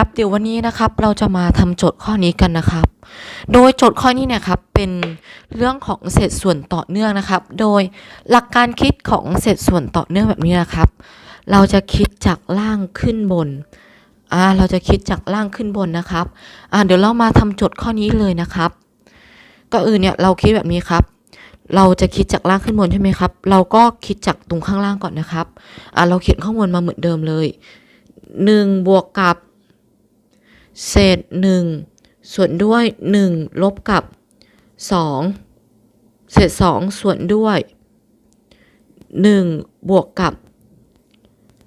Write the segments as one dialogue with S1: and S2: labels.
S1: ครับเดี๋ยววันนี้นะครับเราจะมาทำโจทย์ข้อนี้กันนะครับ โดยโจทย์ข้อนี้เนี่ยครับเป็นเรื่องของเศษส่วนต่อเนื่องนะครับ โดยหลักการคิดของเศษส่วนต่อเนื่องแบบนี้นะครับ เราจะคิดจากล่างขึ้นบนอ่าเราจะคิดจากล่างขึ้นบนนะครับอ่าเดี๋ยวเรามาทำโจทย์ข้อนี้เลยนะครับ ก็อื่นเนี่ยเราคิดแบบนี้ครับ เราจะคิดจากล่างขึ้นบนใช่ไหมครับ เราก็คิดจากตรงข้างล่างก่อนนะครับอ่าเราเขียนข้างบนมาเหมือนเดิมเลยหนึ่งบวกกับ เศษหนึ่งส่วนด้วยหนึ่งลบกับสองเศษสองส่วนด้วยหนึ่งบวกกับ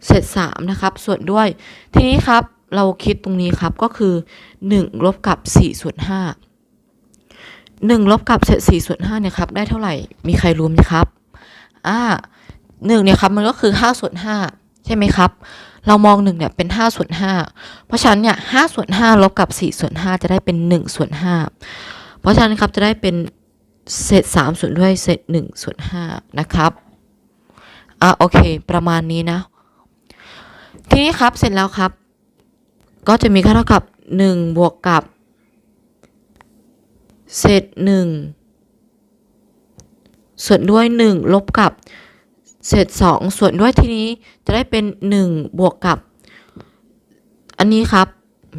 S1: เศษสามนะครับ ส่วนด้วย ทีนี้ครับเราคิดตรงนี้ครับก็คือหนึ่งลบกับสี่ส่วนห้าหนึ่งลบกับเศษสี่ส่วนห้าเนี่ยครับ ได้เท่าไหร่ มีใครรู้ไหมครับ อ่าหนึ่งเนี่ยครับ มันก็คือห้าส่วนห้า ช่ไหมครับ เรามองหนึ่งเนี่ยเป็นห้าส่วนห้าเพราะฉะนั้นเนี่ยห้าส่วนห้าลบกับสี่ส่วนห้าจะได้เป็นหนึ่งส่วนห้าเพราะฉะนั้นครับจะได้เป็นเศษสามส่วนด้วยเศษหนึ่งส่วนห้านะครับอะโอเค ประมาณนี้นะ ทีนี้ครับเสร็จแล้วครับ ก็จะมีค่าเท่ากับหนึ่งบวกกับเศษหนึ่งส่วนด้วยหนึ่งลบกับ เศษสองส่วนด้วยทีนี้จะได้เป็นหนึ่งบวกกับ อันนี้ครับ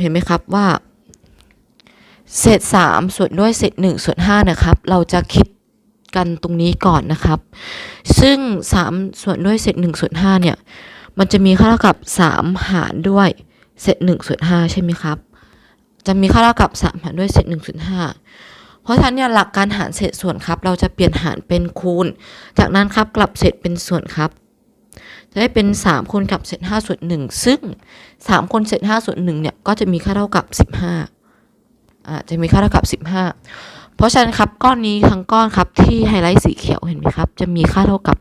S1: เห็นไหมครับว่า เศษสามส่วนด้วยเศษหนึ่งส่วนห้านะครับ เราจะคิดกันตรงนี้ก่อนนะครับ ซึ่งสามส่วนด้วยเศษหนึ่งส่วนห้าเนี่ย มันจะมีค่าเท่ากับสามหารด้วยเศษหนึ่งส่วนห้าใช่ไหมครับ จะมีค่าเท่ากับสามหารด้วยเศษหนึ่งส่วนห้า เพราะฉะนั้นเนี่ยหลักการหารเศษส่วนครับ เราจะเปลี่ยนหารเป็นคูณ จากนั้นครับกลับเศษเป็นส่วนครับจะได้เป็น 3คูณกับเศษ5ส่วน1ซึ่ง 3คูณเศษ5ส่วน1เนี่ยก็จะมีค่าเท่ากับ 15อ่าจะมีค่าเท่ากับ 15 เพราะฉะนั้นครับก้อนนี้ทั้งก้อนครับที่ไฮไลท์สีเขียวเห็นไหมครับ จะมีค่าเท่ากับ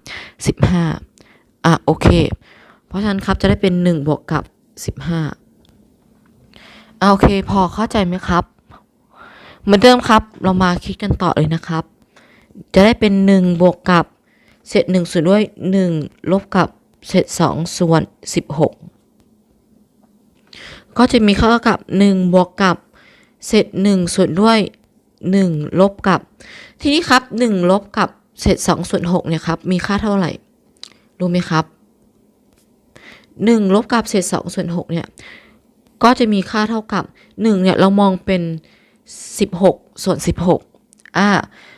S1: 15อะโอเค เพราะฉะนั้นครับจะได้เป็น 1 บวกกับ 15อะโอเค พอเข้าใจไหมครับ เหมือนเดิมครับ เรามาคิดกันต่อเลยนะครับ จะได้เป็น1บวกกับเศษหนึ่งส่วนด้วยหนึ่งลบกับเศษสองส่วนสิบหกก็จะมีค่าเท่ากับหนึ่งบวกกับเศษหนึ่งส่วนด้วยหนึ่งลบกับ ทีนี้ครับหนึ่งลบกับเศษสองส่วนหกเนี่ยครับ มีค่าเท่าไหร่ รู้ไหมครับหนึ่งลบกับเศษสองส่วนหกเนี่ย ก็จะมีค่าเท่ากับหนึ่งเนี่ย เรามองเป็น สิบหกส่วนสิบหกอ่า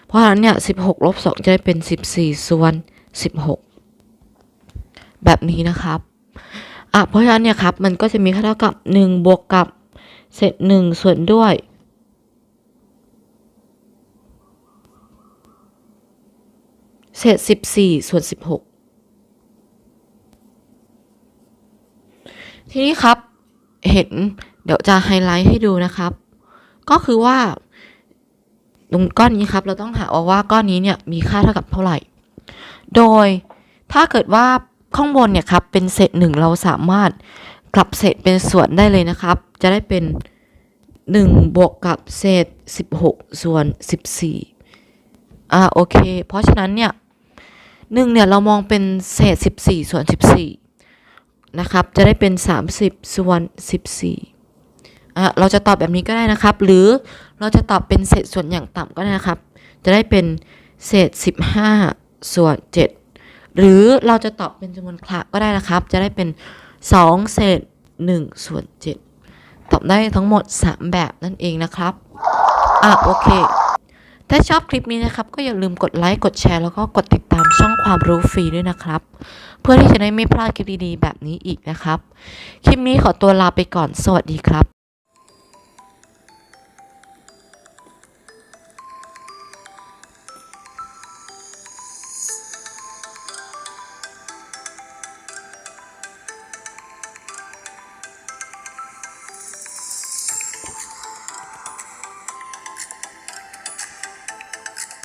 S1: เพราะฉะนั้นเนี่ย 16 ลบ 2 จะได้เป็น 14 ส่วน 16 แบบนี้นะครับ อะ เพราะฉะนั้นเนี่ยครับ มันก็จะมีค่าเท่ากับ 1 บวกกับ เศษ 1 ส่วนด้วย เศษ 14 ส่วน 16ทีนี้ครับ เห็น เดี๋ยวจะไฮไลท์ให้ดูนะครับ ก็คือว่าตรงก้อนนี้ครับ เราต้องหาว่าก้อนนี้เนี่ยมีค่าเท่ากับเท่าไหร่ โดยถ้าเกิดว่าข้างบนเนี่ยครับเป็นเศษหนึ่งเราสามารถกลับเศษเป็นส่วนได้เลยนะครับ จะได้เป็น 1 บวกกับเศษ 16 ส่วน 14 อ่าโอเค เพราะฉะนั้นเนี่ยหนึ่งเนี่ยเรามองเป็นเศษ 14 ส่วน 14 นะครับ จะได้เป็น 30 ส่วน 14อ่ เราจะตอบแบบนี้ก็ได้นะครับ หรือเราจะตอบเป็นเศษส่วนอย่างต่ำก็ได้นะครับ จะได้เป็นเศษ 15 ส่วน 7 หรือเราจะตอบเป็นจำนวนคละก็ได้นะครับ จะได้เป็น 2 เศษ 1 ส่วน 7 ตอบได้ทั้งหมด 3 แบบนั่นเองนะครับ อะโอเค ถ้าชอบคลิปนี้นะครับ ก็อย่าลืมกดไลค์ กดแชร์ แล้วก็กดติดตามช่องความรู้ฟรีด้วยนะครับ เพื่อที่จะได้ไม่พลาดคลิปดีๆแบบนี้อีกนะครับ คลิปนี้ขอตัวลาไปก่อน สวัสดีครับ